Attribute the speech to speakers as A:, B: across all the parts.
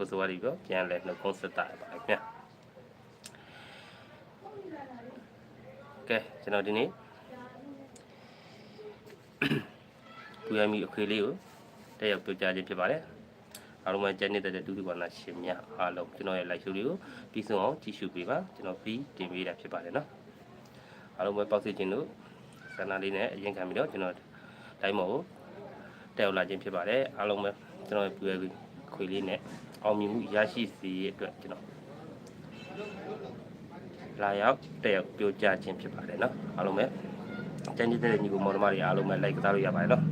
A: ကိုစိုးရည်ပြောပြန်လဲနှုတ်ခွန်းဆက်တာပါခင်ဗျာကဲကျွန်တော်ဒီနေ့ပူရမီအခွေလေးကိုတက်ရောက်ပြောကြားခြင်းဖြစ်ပါတယ်အားလုံးပဲကျန်နေတဲ့ဒုတိယဝါနာရှင်များအားလုံးကျွန်တော်ရဲ့ live show လေးကိုပြီးဆုံးအောင်ကြည့်ရှုပေးပါကျွန်တော်ပြီးတင်ပေးတာဖြစ်ပါတယ်နော်အားလုံးပဲပေါက်စစ်ခြင်းတို့ဆန္ဒလေးနဲ့အရင်ခံပြီးတော့ကျွန်တော်တိုင်းမော်ကိုတက်ရောက်လာခြင်းဖြစ်ပါတယ်အားလုံးပဲကျွန်တော်ရဲ့ပူရမီအ ခွေလေးနဲ့အောင်မြင်မှုရရှိစေရအတွက်ကျွန်တော်လာရောက်တက်ရောက်ပြောကြားခြင်းဖြစ်ပါတယ်နော်အားလုံးပဲကျန်နေတဲ့ညီကိုမောင်နှမတွေအားလုံးပဲ like ကစားလို့ရပါတယ်နော်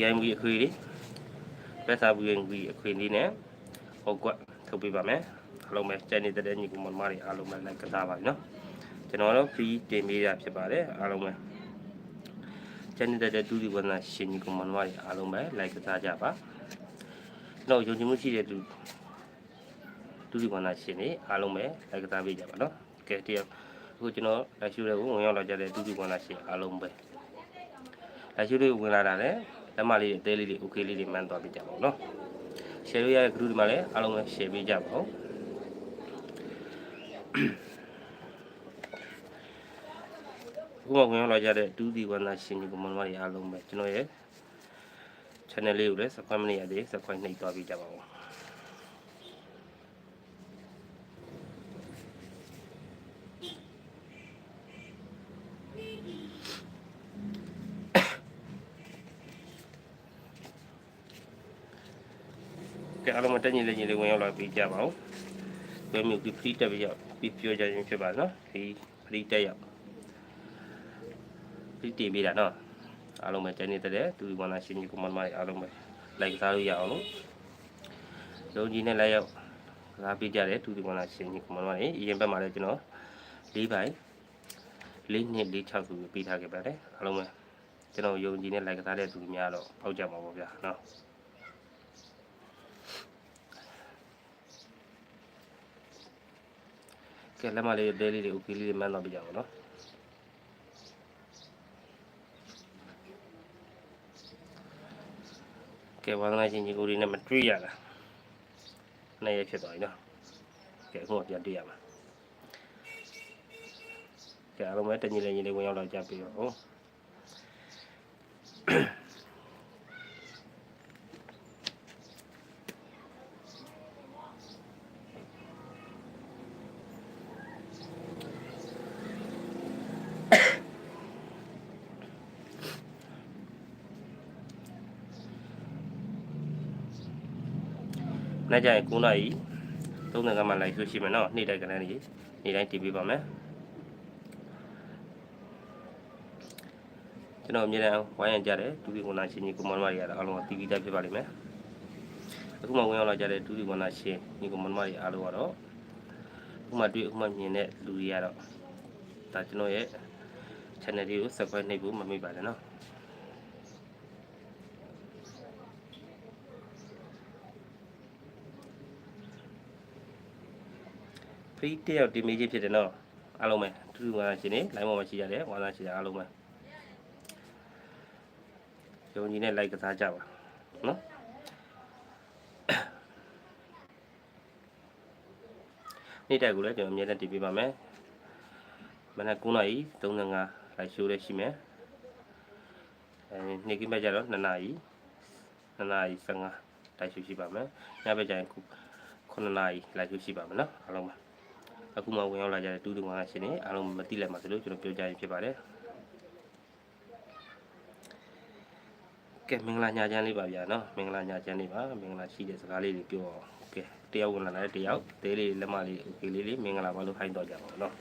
A: VIM အခွေလေးပက်စာ VIM အခွေလေးနဲ့ဟောကွက်ထုတ်ပေးပါမယ် အားလုံးပဲကျန်နေတဲ့ညီကိုမောင်နှမတွေအားလုံးပဲ like ကစားပါပြီနော်ကျွန်တော်တို့ free တင်ပေးတာဖြစ်ပါတယ်အားလုံးပဲကျန်နေတဲ့ဒုတိယဝနာရှင်ညီကိုမောင်နှမတွေအားလုံးပဲ like ကစားကြပါကျွန်တော်ယုံကြည်မှုရှိတဲ့သူဒုတိယဝနာရှင်တွေအားလုံးပဲ like ကစားပေးကြပါနော်ကဲတရားအခုကျွန်တော်လက်ရှိတွေကိုဝင်ရောက်လာကြတဲ့ဒုတိယဝနာရှင်အားလုံးပဲလက်ရှိတွေဝင်လာတာလည်းလက်မလေးအသေးလေးတွေ okay လေးတွေမှန်းသွားပြကြပါဦးနော် share လို့ရတဲ့ group တွေမှာလည်းအားလုံးပဲ share ပေးကြပါဦး ခုမှဝင်ရောက်လာကြတဲ့ဒုတိယဝနာရှင်ကြီးကမန်မတွေအားလုံးပဲကျွန်တော်ရဲ့ channel လေးကိုလည်း subscribe မနေရသေး subscribe နှိပ်သွားပေးကြပါဦးကဲအားလုံးမတက်ညီလေးညီလေးဝင်ရောက်လာပြီးကြပါဦး။ပြောမျိုးပြီး free တက်ပြီးရောက်ပြီးပြောကြခြင်းဖြစ်ပါနော်။ free free တက်ရောက် free တင်ပေးတာနော်။အားလုံးပဲကျန်နေတဲ့သူဒီမနာရှင်ကြီးကမန်မတွေအားလုံးပဲ like စားလို့ရအောင်လို့ယုံကြည်နဲ့လိုက်ရောက်စားပေးကြတဲ့သူဒီမနာရှင်ကြီးကမန်မတွေအရင်ဘက်မှာလည်းကျွန်တော်၄ပိုင်း၄နှစ်၄6ဆိုပြီးပေးထားခဲ့ပါတယ်အားလုံးပဲကျွန်တော်ယုံကြည်နဲ့ like စားတဲ့သူတွေများတော့ပေါက်ကြမှာပေါ့ဗျာနော်ကဲလက်မလေးဒဲလေးတွေ okay လေးတွေမှန်းတော့ပြကြပါတော့ ကဲဝါသနာရှင်ကြီးကိုဒီနဲ့မတွေ့ရတာနေ့ရဖြစ်သွားပြီနော်ကဲအခုမှပြန်တွေ့ရမှာကဲအားလုံးပဲတညီလေးညီလေးဝင်ရောက်တော့ကြပြီတော့ဟုတ် နေ့ကျရင်9နာရီ3နာရီမှလိုက်ဆိုရှိမယ်နော်နေ့တိုင်းကလည်းနေ့နေ့တိုင်းတည်ပေးပါမယ်ကျွန်တော်အမြဲတမ်းဝိုင်းရံကြတယ်ဒုတိယဝနာရှင်ကြီးကိုမန်မတွေကတော့အားလုံးကတီးပြီးသားဖြစ်ပါလိမ့်မယ်အခုမှဝင်ရောက်လာကြတဲ့ဒုတိယဝနာရှင်ညီကိုမန်မတွေအားလုံးကတော့အခုမှတွေ့အခုမှမြင်တဲ့လူတွေကတော့ဒါကျွန်တော်ရဲ့ channel လေးကို subscribe နှိပ်ဖို့မမေ့ပါနဲ့နော် free တယောက်တင်မေးခြင်းဖြစ်တယ်နော်အားလုံးပဲတူတူဝါနာရှင်နေ line ပေါ်မှာရှိရတယ်ဝါနာရှင်အားလုံးပဲယုံကြည်နဲ့ like ကစားကြပါနော်နေ့တိုက်ကိုလည်းကျွန်တော်အမြဲတမ်းတင်ပေးပါမယ်မနက်9:35 live show လေးရှိမယ်အဲနေ့ကင်းဘက်ကျတော့2နာရီ2နာရီ15 live show ရှိပါမယ်ညဘက်ကျရင်9နာရီ live show ရှိပါမယ်နော်အားလုံးပဲ အခုမှဝင်ရောက်လာကြတဲ့တူတူမှာရှင်နေအားလုံးမသိလိုက်ပါစေလို့ကျွန်တော်ပြောကြရဖြစ်ပါတယ်ကဲမင်္ဂလာညချမ်းလေးပါဗျာနော်မင်္ဂလာညချမ်းလေးပါမင်္ဂလာရှိတဲ့စကားလေးတွေပြောအောင်ကဲတယောက်ဝင်လာတဲ့တယောက်သေးလေးလက်မလေး okay လေးလေးမင်္ဂလာပါလို့ခိုင်းတော့ကြပါဦးနော်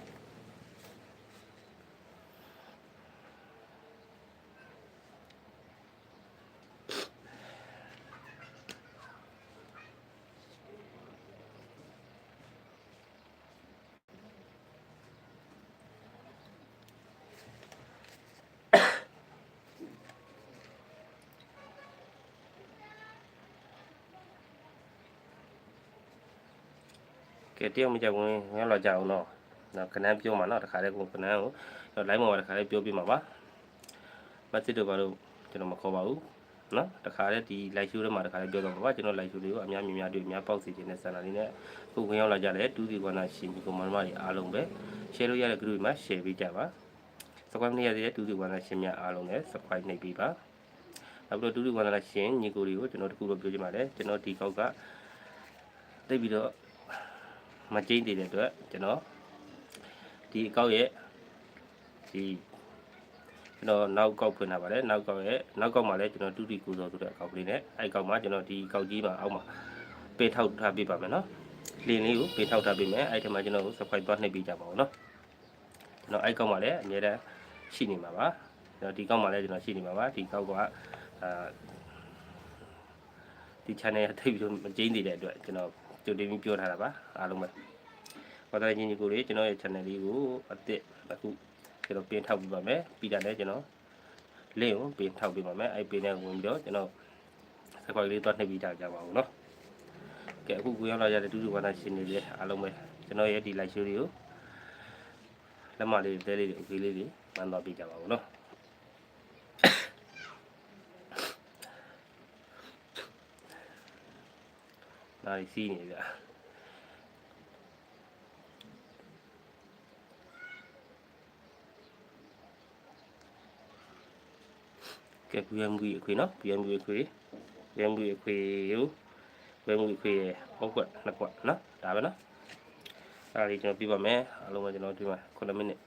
A: ကဲတယောက်မကြဝင်ဝင်ရောက်လာကြအောင်နော်နော်ခဏန်းပြောမှာနော်တခါတည်းကိုခဏန်းကိုလိုင်းပေါ်မှာတခါတည်းပြောပြမှာပါမတ်စစ်တို့ဘာလို့ကျွန်တော်မခေါ်ပါဘူးနော်တခါတည်းဒီ live show ထဲမှာတခါတည်းပြောတော့မှာပါကျွန်တော် live show တွေကိုအများများများတွေ့အများပေါက်စီခြင်းနဲ့ဆန္ဒလေးနဲ့ခုဝင်ရောက်လာကြတယ်တူးစီကွာနာရှင်ဒီကွန်မန်မာတွေအားလုံးပဲ share လို့ရတဲ့ group မှာ share ပေးကြပါ subscribe နေရတဲ့တူးစီကွာနာရှင်များအားလုံးလည်း subscribe နှိပ်ပေးပါနောက်ပြီးတော့တူးစီကွာနာရှင်ညီကိုတွေကိုကျွန်တော်တခုတော့ပြောချင်ပါတယ်ကျွန်တော်ဒီကောက်ကတိတ်ပြီးတော့ မကျင်းသေးတဲ့အတွက်ကျွန်တော်ဒီအကောက်ရဲ့ဒီကျွန်တော်နောက်ကောက်ဖွင့်ထားပါတယ်နောက်ကောက်ရဲ့နောက်ကောက်မှာလည်းကျွန်တော်တူတီကိုစောဆိုတဲ့အကောက်ကလေးနဲ့အဲ့ကောက်မှာကျွန်တော်ဒီကောက်ကြီးမှာအောက်မှာပေးထောက်ထားပေးပါမယ်နော်လင်းလေးကိုပေးထောက်ထားပေးမယ်အဲ့ဒီမှာကျွန်တော် subscribe သွားနှိပ်ပေးကြပါဦးနော်ကျွန်တော်အဲ့ကောက်မှာလည်းအများတန်းရှိနေမှာပါကျွန်တော်ဒီကောက်မှာလည်းကျွန်တော်ရှိနေမှာပါဒီကောက်ကအာဒီ channel ထိပ်ပြီးတော့မကျင်းသေးတဲ့အတွက်ကျွန်တော် ကြိုတင်ပြီးပြောထားတာပါအားလုံးပဲဘာသာရေးညီကိုလေးကျွန်တော်ရဲ့ channel လေးကိုအသစ်အခုကျွန်တော်ပင်ထောက်ပြပါမယ်ပြီးတာလည်းကျွန်တော်လင့်ကိုပင်ထောက်ပြပါမယ်အဲ့ပင်နဲ့ဝင်ပြီးတော့ကျွန်တော်စကွာလေးတော့နှိပ်ပြီးထားကြပါဦးနော်ကဲအခုကိုရောက်လာကြတဲ့တူတူဘာသာရှင်တွေလည်းအားလုံးပဲကျွန်တော်ရဲ့ဒီ live show တွေကိုလက်မလေးတဲလေးတွေ okay လေးတွေမှန်တော့ပြကြပါဦးနော် ဒါကြီးစီးနေကြကဲ BMW အခွေနော် BMW အခွေ BMW အခွေကို BMW အခွေရဲ့ပေါက်ကွက်နှစ်ကွက်နော်ဒါပဲနော်အဲ့ဒါလေးကျွန်တော်ပြပါမယ်အလုံးကကျွန်တော်ဒီမှာ9မိနစ်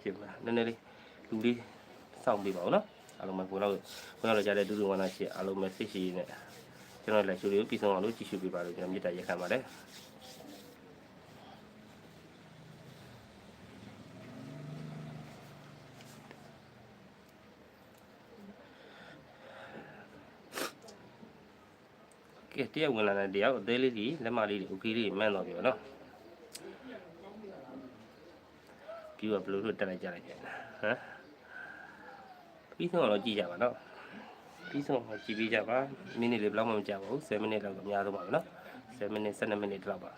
A: ပြပါနည်းနည်းလေးလူလေးစောင့်ပြပါဦးနော်အလုံးမကိုတော့ကိုတော့ကြားတဲ့ဒုဒုဝနာရှိအလုံးမဲ့စိတ်ရှိနေတဲ့ ကျွန်တော်လည်းရှိုးလေးကိုပြီးဆုံးအောင်လို့ကြည့်ရှုပြပါလို့ကျွန်တော်မြစ်တာရက်ခံပါတယ်ကဲတရားဝင်လာတဲ့တရားအသေးလေးကြီးလက်မလေးတွေ okay လေးမှန်းတော့ပြီနော်ပြီးတော့ဘယ်လိုလုပ်တက်လိုက်ကြလိုက်ကြဟမ်ပြီးဆုံးတော့ကြည့်ကြပါနော် ပြီးဆုံးတော့ကြည့်ပေးကြပါမိနစ်လေးဘယ်လောက်မှမကြာပါဘူး7မိနစ်လောက်တော့အများဆုံးပါပဲနော်7မိနစ်12မိနစ်လောက်ပါ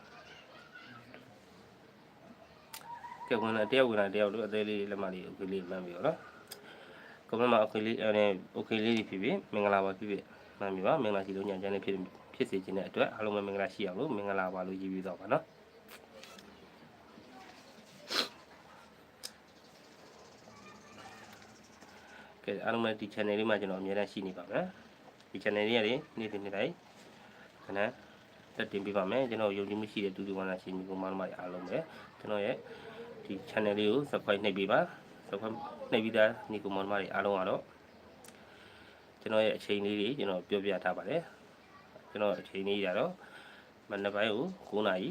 A: ကဲဝင်လာတရားဝင်လာတရားလို့အသေးလေးလက်မလေး okay လေးမှန်းပြီနော်ကွန်မန့်မှာ okay လေးအဲ okay လေးဖြစ်ဖြစ်မင်္ဂလာပါဖြစ်ဖြစ်မှန်ပြီပါမင်္ဂလာရှိလို့ညချမ်းလေးဖြစ်ဖြစ်စေခြင်းတဲ့အတွက်အားလုံးပဲမင်္ဂလာရှိအောင်လို့မင်္ဂလာပါလို့ရည်ပြီးတော့ပါနော် ကဲအားလုံးပဲဒီ channel လေးမှာကျွန်တော်အများအားရှိနေပါမယ်ဒီ channel လေးရတယ်နေ့စဉ်နေ့တိုင်းခဏတက်တင်ပေးပါမယ်ကျွန်တော်ယုံကြည်မှုရှိတဲ့ဒူဒီဝါနာရှင်မျိုးမမအားလုံးပဲကျွန်တော်ရဲ့ဒီ channel လေးကို subscribe နှိပ်ပေးပါ subscribe နှိပ်ပြီးသားညီကောင်မမတွေအားလုံးကတော့ကျွန်တော်ရဲ့အချိန်လေးတွေကျွန်တော်ပြောပြထားပါတယ်ကျွန်တော်အချိန်လေးရတော့မနက်ပိုင်းကို9နာရီ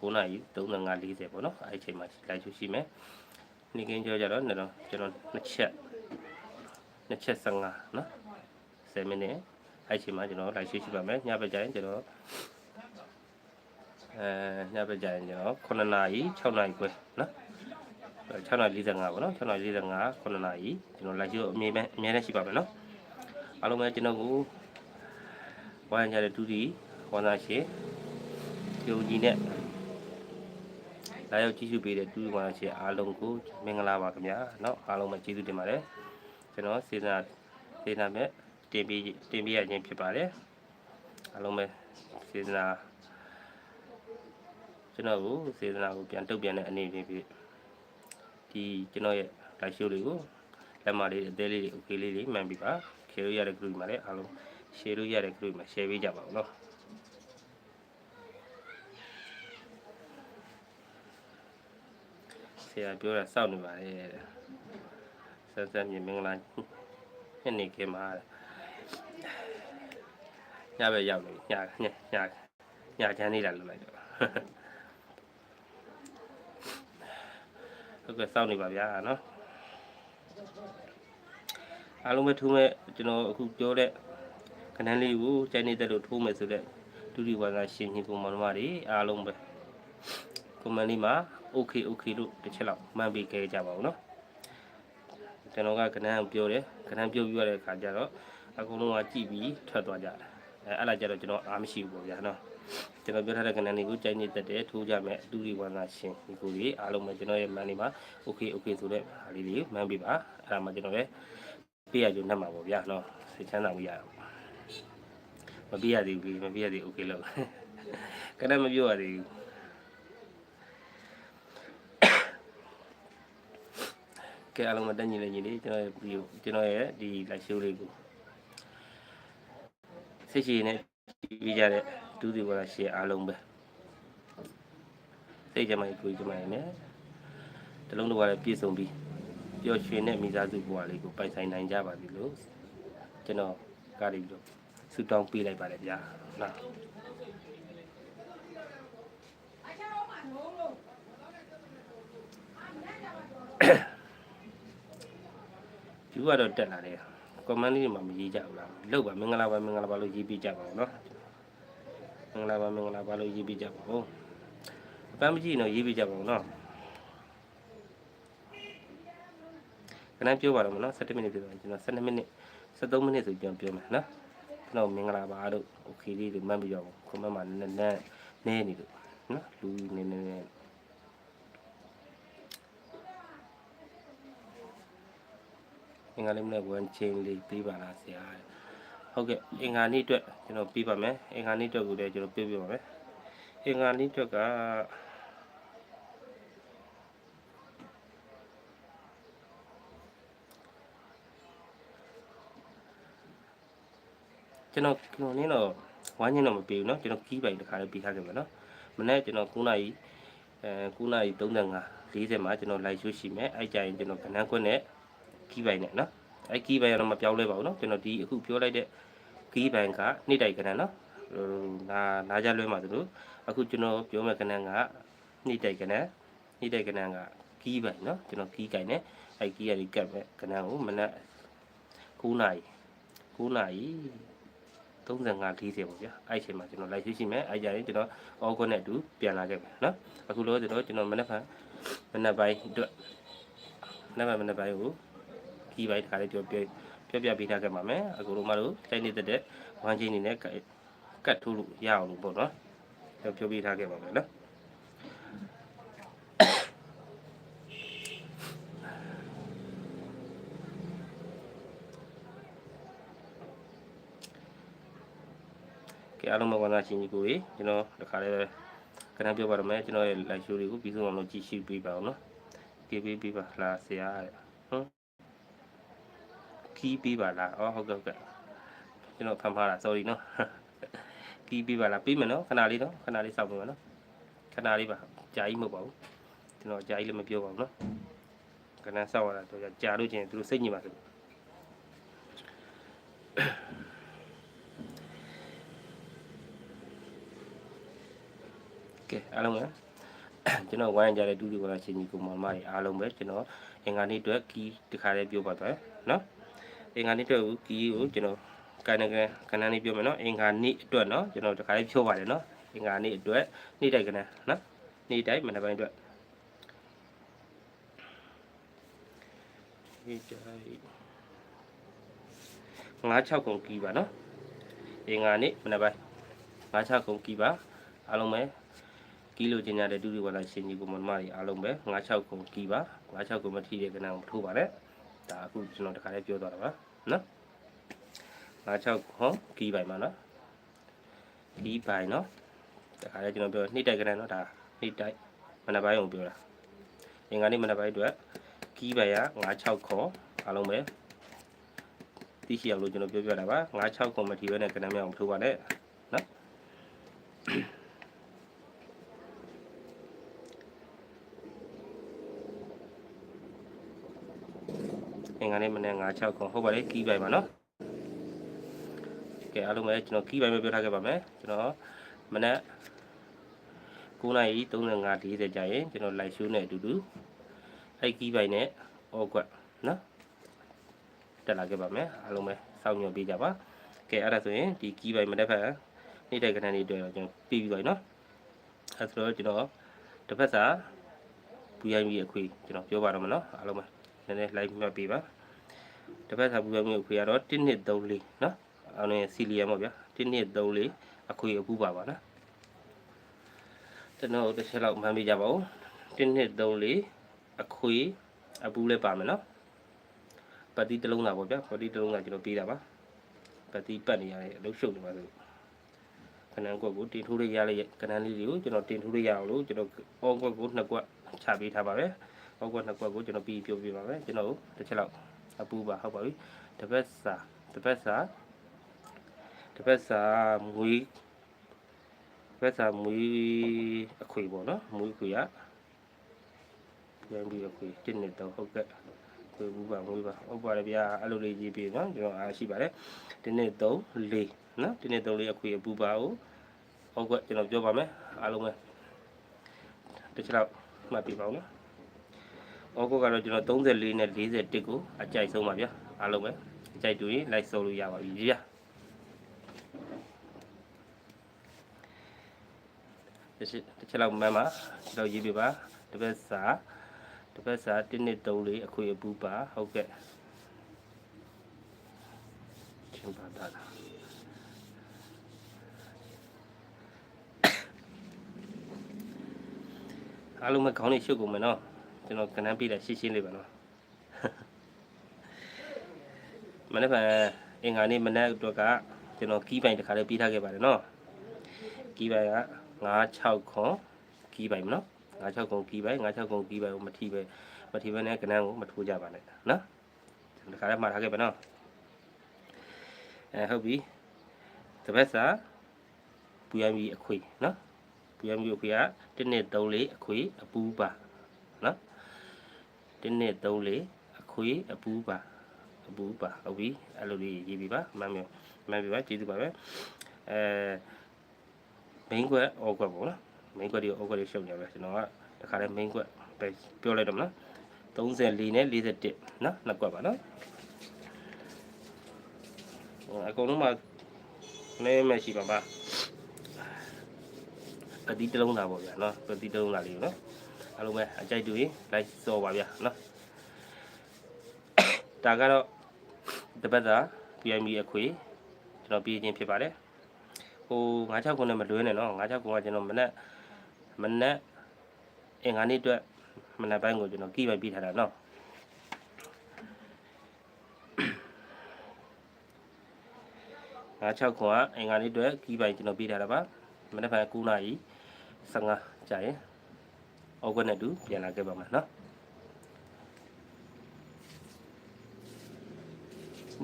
A: 9နာရီ35 40ပေါ့နော်အဲ့ဒီအချိန်မှာလိုက်ချူရှိမယ် နေ့ကင်းကြောကြတော့ကျွန်တော်ကျွန်တော်နှစ်ချက်နှစ်ချက်15နော်10မိနစ်အဲ့ဒီအချိန်မှာကျွန်တော်လိုက်ချူရှိပါမယ်ညဘက်ကျရင်ကျွန်တော်အဲညဘက်ကျရင်ကျွန်တော်9နာရီ6နာရီခွဲနော်6နာရီ45ပေါ့နော်6နာရီ45 9နာရီကျွန်တော်လိုက်ချူအမြဲပဲအမြဲတမ်းရှိပါမယ်နော်အားလုံးပဲကျွန်တော်ကိုဝိုင်းကြတဲ့ဒူဒီဝါနာရှင်ယုံကြည်နဲ့ လာရောက်ကြည့်ရှုပေးတဲ့ဒူဒီဝါနာရှင်အားလုံးကိုမင်္ဂလာပါခင်ဗျာเนาะအားလုံးပဲကျေးဇူးတင်ပါတယ်ကျွန်တော်စေနာစေနာမဲ့တင်ပြီးတင်ပြရခြင်းဖြစ်ပါတယ်အားလုံးပဲစေနာကျွန်တော်ကိုစေနာကိုပြန်တုတ်ပြန်တဲ့အနေနဲ့ပြီးဒီကျွန်တော်ရဲ့ live show လေးကိုလက်မလေးအသေးလေးတွေ okay လေးတွေမှန်ပြီပါခေလို့ရတဲ့ group မှာလည်းအားလုံး share လို့ရတဲ့ group မှာ share ပေးကြပါဦးเนาะ ရာပြောတာစောင့်နေပါလေဆက်ဆက်မြင်မင်္ဂလာညနေခင်းမှာညပဲရောက်နေညညညညချမ်းလေးလာလုပ်လိုက်တော့ဟုတ်ကဲ့စောင့်နေပါဗျာနော်အားလုံးပဲထိုးမဲ့ကျွန်တော်အခုပြောတဲ့ခဏလေးကိုစိုက်နေတယ်လို့ထိုးမယ်ဆိုတော့ဒုတိယဝါကရှင်ညီပုံမောင်မတွေအားလုံးပဲ comment လေးမှာ okay okay လို့တစ်ချက်လောက်မှန်ပေးခဲ့ကြပါဦးနော်ကျွန်တော်ကကဏ္ဍပြောတယ်ကဏ္ဍပြောပြီးရတဲ့အခါကျတော့အကုန်လုံးကကြည့်ပြီးထွက်သွားကြတာအဲအဲ့လာကြတော့ကျွန်တော်အားမရှိဘူးပေါ့ဗျာနော်ကျွန်တော်ပြောထားတဲ့ကဏ္ဍတွေကိုကြိုက်နေတတ်တယ်ထိုးကြမယ်အတူတူဝါနာရှင်ဒီကိုကြီးအားလုံးပဲကျွန်တော်ရဲ့မန်လေးမှာ okay okay ဆိုတဲ့ဟာလေးလေးမှန်ပေးပါအဲ့ဒါမှကျွန်တော်ရဲ့ပေးရကြုံနဲ့မှာပေါ့ဗျာနော်စိတ်ချမ်းသာမှုရအောင်မပေးရသေးဘူးမပေးရသေး okay လို့ကဏ္ဍမပြောရသေးဘူး ကဲအားလုံးမတက်ညီနေညီလေးကျွန်တော်ရဲ့ဗီဒီယိုကျွန်တော်ရဲ့ဒီ live show လေးကိုစိတ်ရှိနေကြည့်ကြတဲ့ဒုတိယဝါရှေ့အားလုံးပဲစိတ်ကြမ်းမိုက်ကိုကြမ်းမိုက်နဲ့တလုံးတစ်ဝါလည်းပြည့်စုံပြီးပျော်ရွှင်တဲ့မိသားစုဘဝလေးကိုပိုင်ဆိုင်နိုင်ကြပါသည်လို့ကျွန်တော်ကားလေးပြီးတော့ဆုတောင်းပေးလိုက်ပါတယ်ဗျာနော် ဒီကတော့တက်လာတယ်ကွန်မန်လေးတွေမှာမရေးကြဘူးလားလောက်ပါမင်္ဂလာပါမင်္ဂလာပါလို့ရေးပြကြပါဦးနော်မင်္ဂလာပါမင်္ဂလာပါလို့ရေးပြကြပါဦးအပန်းမကြည့်တော့ရေးပြကြပါဦးနော်ခဏပြောပါတော့မနော်7မိနစ်ပြောပါကျွန်တော်7မိနစ်73မိနစ်ဆိုပြန်ပြောမယ်နော်ကျွန်တော်မင်္ဂလာပါလို့ okay လေးတွေမှတ်ပြီးရအောင် comment မှာနည်းနည်းနည်းနေလို့နော်လူနည်းနည်း အင်္ဂါနေ့မနေ့ကဝန်ချင်းလေးပြီးပါလားဆရာဟုတ်ကဲ့အင်္ဂါနေ့အတွက်ကျွန်တော်ပြီးပါမယ်အင်္ဂါနေ့အတွက်ကိုလည်းကျွန်တော်ပြပြပါမယ်အင်္ဂါနေ့အတွက်ကကျွန်တော်ကျွန်တော်နင်းတော့ဝိုင်းချင်းတော့မပြီးဘူးเนาะကျွန်တော်ကီးပိုင်တစ်ခါလေးပြီးထားခဲ့မယ်เนาะမနေ့ကျွန်တော်9နာရီအဲ9နာရီ35 40မှာကျွန်တော် live show ရှိမယ်အဲ့ကြရင်ကျွန်တော်ကဏ္ဍခွင့်နဲ့ ကီးပိုင်းနဲ့နော်အဲကီးပိုင်းကတော့မပြောင်းလဲပါဘူးနော်ကျွန်တော်ဒီအခုပြောလိုက်တဲ့ကီးပိုင်းကနေ့တိုက်ကဏ္ဍနော်ဟိုနာနာကြလွဲမှာသူတို့အခုကျွန်တော်ပြောမဲ့ကဏ္ဍကနေ့တိုက်ကဏ္ဍနေ့တိုက်ကဏ္ဍကကီးပိုင်းနော်ကျွန်တော်ကီးကိုင်နဲ့အဲကီးရည်ကပ်မဲ့ကဏ္ဍကိုမနက်9နာရီ9နာရီ35 40ပေါ့ဗျာအဲ့အချိန်မှာကျွန်တော် live ရှိရှိမယ်အဲ့ကြရင်ကျွန်တော်အော်ကွနဲ့အတူပြန်လာခဲ့မယ်နော်အခုလို့ကျွန်တော်ကျွန်တော်မနက်ဖြန်မနက်ပိုင်းအတွက်မနက်ဖြန်မနက်ပိုင်းကို ကီးပိုင်းတစ်ခါလေးပြောပြပြောပြပေးထားခဲ့ပါမယ်အခုတို့မတို့တိုက်နေတဲ့တဲ့ဝမ်းချင်းနေနဲ့ကတ်ထိုးလို့ရအောင်လို့ပေါ့နော်ပြောပြောပြထားခဲ့ပါမယ်နော်ကဲအားလုံးမကွာနာချင်းကြီးကိုကြီးကျွန်တော်တစ်ခါလေးခဏပြောပါရမယ်ကျွန်တော်ရဲ့ live show တွေကိုပြီးဆုံးအောင်လို့ကြည့်ရှုပေးပါအောင်နော်ကြည့်ပေးပေးပါလားဆရာဟုတ် ကီးပေးပါလားအော်ဟုတ်ကဲ့ဟုတ်ကဲ့ကျွန်တော်ဖန်ဖားတာ sorry နော်ကီးပေးပါလားပေးမယ်နော်ခဏလေးနော်ခဏလေးစောင့်ပါမယ်နော်ခဏလေးပါကြာကြီးမဟုတ်ပါဘူးကျွန်တော်ကြာကြီးလည်းမပြောပါဘူးနော်ခဏစောင့်ရတာတော့ကြာလို့ချင်းသူတို့စိတ်ညစ်ပါဆိုကဲအားလုံးပဲကျွန်တော်ဝိုင်းကြတဲ့ဒူးဒီကလာချင်းကြီးကိုမမကြီးအားလုံးပဲကျွန်တော်အင်္ဂါနေ့အတွက်ကီးတစ်ခါလေးပြောပါတော့နော် အင်္ဂါနေ့အတွက်ကိုကီးကိုကျွန်တော်ကန်နကန်ကဏ္ဍလေးပြောမယ်နော်အင်္ဂါနေ့အတွက်နော်ကျွန်တော်တခါလေးဖြိုးပါတယ်နော်အင်္ဂါနေ့အတွက်နေ့တိုက်ကဏ္ဍနော်နေ့တိုက်မနက်ပိုင်းအတွက်နေ့တိုက်96ကုန်ကီးပါနော်အင်္ဂါနေ့မနက်ပိုင်း96ကုန်ကီးပါအားလုံးပဲကီလိုကျင်ရတဲ့ဒုတိယဝါလာရှင်ကြီးကိုမမကြီးအားလုံးပဲ96ကုန်ကီပါ96ကုန်မထီတဲ့ကဏ္ဍကိုထိုးပါနဲ့ဒါအခုကျွန်တော်တခါလေးပြောသွားတာပါ နော်96ဟောကီးပိုင်ပါနော်ကီးပိုင်နော်တခါလေးကျွန်တော်ပြောနှိမ့်တိုက်ကဏ္ဍနော်ဒါနှိမ့်တိုက်မနက်ပိုင်းကိုပြောတာအင်္ဂါနေ့မနက်ပိုင်းအတွက်ကီးပိုင်က96ခေါ်အားလုံးပဲသိရှိအောင်လို့ကျွန်တော်ပြောပြတာပါ96ခေါ်မထီပဲနဲ့ကဏ္ဍမြောက်ထိုးပါနဲ့ နော်အင်္ဂါနေ့မနေ့96ခုဟုတ်ပါတယ်ကီးပိုင်ပါနော်ကဲအားလုံးပဲကျွန်တော်ကီးပိုင်ပဲပြောထားခဲ့ပါမယ်ကျွန်တော်မနေ့9နာရီ35 40ကြာရင်ကျွန်တော် live show နဲ့အတူတူအဲ့ကီးပိုင်နဲ့အော်ကွက်နော်တက်လာခဲ့ပါမယ်အားလုံးပဲစောင့်မျှော်ပေးကြပါကဲအဲ့ဒါဆိုရင်ဒီကီးပိုင်မနေ့ဖက်နေ့တိုက်ကဏ္ဍလေးတွေ့တော့ကျွန်တော်ပြီးပြီပါနော်အဲ့ဆိုတော့ကျွန်တော်တစ်ဖက်စာ VIP အခွေကျွန်တော်ပြောပါတော့မနော်အားလုံးပဲနည်းနည်း live မှတ်ပေးပါ တစ်ဖက်စာပူရမျိုးအခွေကတော့1 2 3 4နော်အောင်းနေစီလီယမ်ပေါ့ဗျာ1 2 3 4အခွေအပူပါပါနော်ကျွန်တော်တစ်ချက်လောက်မှန်းပြကြပါဦး1နှစ်3လေးအခွေအပူလည်းပါမယ်နော်ပတ်တိတစ်လုံးသာပေါ့ဗျာပတ်တိတစ်လုံးသာကျွန်တော်ပေးတာပါပတ်တိပတ်နေရတယ်အလုပ်ရှုပ်နေပါဆိုခဏကွက်ကိုတင်ထိုးလေးရလေးကဏ္ဍလေးတွေကိုကျွန်တော်တင်ထိုးလေးရအောင်လို့ကျွန်တော်အောကွက်ကိုနှစ်ကွက်ချပေးထားပါပဲအောကွက်နှစ်ကွက်ကိုကျွန်တော်ပြီးပြောပြပါမယ်ကျွန်တော်တစ်ချက်လောက် အပူပါဟုတ်ပါပြီတစ်ပတ်စာတစ်ပတ်စာတစ်ပတ်စာမွေးတစ်ပတ်စာမွေးအခွေပေါ့နော်မွေးအခွေကပြန်ပြီးအခွေတစ်နှစ်တော့ဟုတ်ကဲ့ခွေဘူးပါမွေးပါဟုတ်ပါတယ်ဗျာအဲ့လိုလေးရေးပြီးနော်ကျွန်တော်အားရှိပါတယ်တစ်နှစ်3 4နော်တစ်နှစ်3 4အခွေအပူပါကိုဟုတ်ကဲ့ကျွန်တော်ပြောပါမယ်အားလုံးပဲတစ်ချက်လောက်မှတ်ပြပါဦးနော် ဩကုတ်ကတော့ကျွန်တော်34နဲ့41ကိုအကြိုက်ဆုံးပါဗျာအားလုံးပဲအကြိုက်တူရင်လိုက်ဆိုလို့ရပါပြီဗျာတစ်ချက်တစ်ချက်လောက်မှန်းပါကျွန်တော်ရေးပြပါတစ်ပတ်စာတစ်ပတ်စာ1နှစ်3လေးအခွေအပူပါဟုတ်ကဲ့ချင်းပါတာလားအားလုံးပဲခေါင်းလေးရှုပ်ကုန်မယ်နော် ကျွန်တော်ကဏ္ဍပြလိုက်ရှင်းရှင်းလေးပါနော်မနေ့ကအင်္ဂါနေ့မနေ့အတွက်ကကျွန်တော်ကီးပိုင်တစ်ခါလေးပြီးထားခဲ့ပါတယ်နော်ကီးပိုင်က96ခွန်ကီးပိုင်မနော်96ခွန်ကီးပိုင်96ခွန်ကီးပိုင်ကိုမထီပဲမထီပဲနဲ့ကဏ္ဍကိုမထိုးကြပါနဲ့နော်ဒီခါလေးမှားထားခဲ့ပါနော်အဲဟုတ်ပြီတပတ်စာပူရမီအခွေနော်ပူရမီအခွေက1နှစ်3လေးအခွေအပူပါနော် 1နှစ်3လေးအခွေအပူပါအပူပါဟုတ်ပြီအဲ့လိုလေးရေးပြီးပါမှန်မြောမှန်ပြီပါကျေးဇူးပါပဲအဲ main ကွက် all ကွက်ပေါ့နော် main ကွက်ဒီ all ကွက်တွေရှုပ်နေပါကျွန်တော်ကတခါလဲ main ကွက်ပဲပြောလိုက်တော့မလား34နဲ့41နော်နှစ်ကွက်ပါနော်ဟိုအကုန်လုံးမှာနည်းမရှိပါပါပတိတစ်လုံးသားပေါ့ဗျာနော်ပတိတစ်လုံးသားလေးကိုနော် အားလုံးပဲအကြိုက်တူရင်လိုက်စောပါဗျာနော်ဒါကတော့တပတ်တာ PMB အခွေကျွန်တော်ပြည်ချင်းဖြစ်ပါတယ်ဟို96ခုနဲ့မလွဲနဲ့နော်96ခုကကျွန်တော်မနေ့မနေ့အင်္ဂါနေ့အတွက်မနေ့ပိုင်းကိုကျွန်တော်ကီးပိုင်ပြီးထားတာနော်96ခုကအင်္ဂါနေ့အတွက်ကီးပိုင်ကျွန်တော်ပြီးထားတာပါမနေ့ပိုင်း9နာရီ15ကြာရင် ဩဂတ်နဲ့တူပြန်လာခဲ့ပါမယ်နော်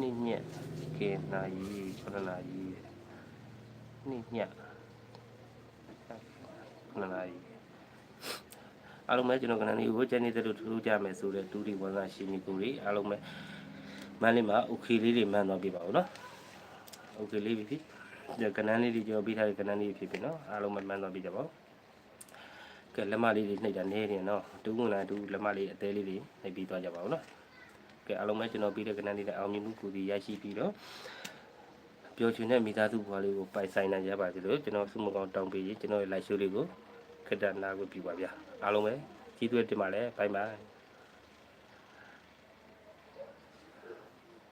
A: နေ့ညက်ကေနာရီ9နာရီနေ့ညက်9နာရီအားလုံးပဲကျွန်တော်ကဏ္ဍလေးကိုကျန်နေတဲ့လူထူးကြမယ်ဆိုတဲ့ဒူဒီဝန်စာရှင်ကြီးကိုတွေအားလုံးပဲမန်းလေးမှာ okay လေးတွေမှန်းသွားပြပါဦးနော် okay လေးပြီဖြစ်ဒီကဏ္ဍလေးတွေကျွန်တော်ပြီးထားတဲ့ကဏ္ဍလေးဖြစ်ပြီနော်အားလုံးပဲမှန်းသွားပြကြပါဦး ကဲလက်မလေးတွေနှိပ်တာနေနေနော်ဒူးဝင်လာဒူးလက်မလေးအသေးလေးတွေနှိပ်ပြီးသွားကြပါဦးနော်ကဲအားလုံးပဲကျွန်တော်ပြီးတဲ့ကဏ္ဍလေးနဲ့အောင်မြင်မှုကိုဒီရရှိပြီးတော့ပျော်ရွှင်တဲ့မိသားစုဘဝလေးကိုပိုင်ဆိုင်နိုင်ကြပါစေလို့ကျွန်တော်ဆုမကောင်းတောင်းပေးရင်ကျွန်တော်ရဲ့ live show လေးကိုခက်တနာကိုပြုပါဗျာအားလုံးပဲကြီးသွဲတင်ပါလေဘိုင်ဘိုင်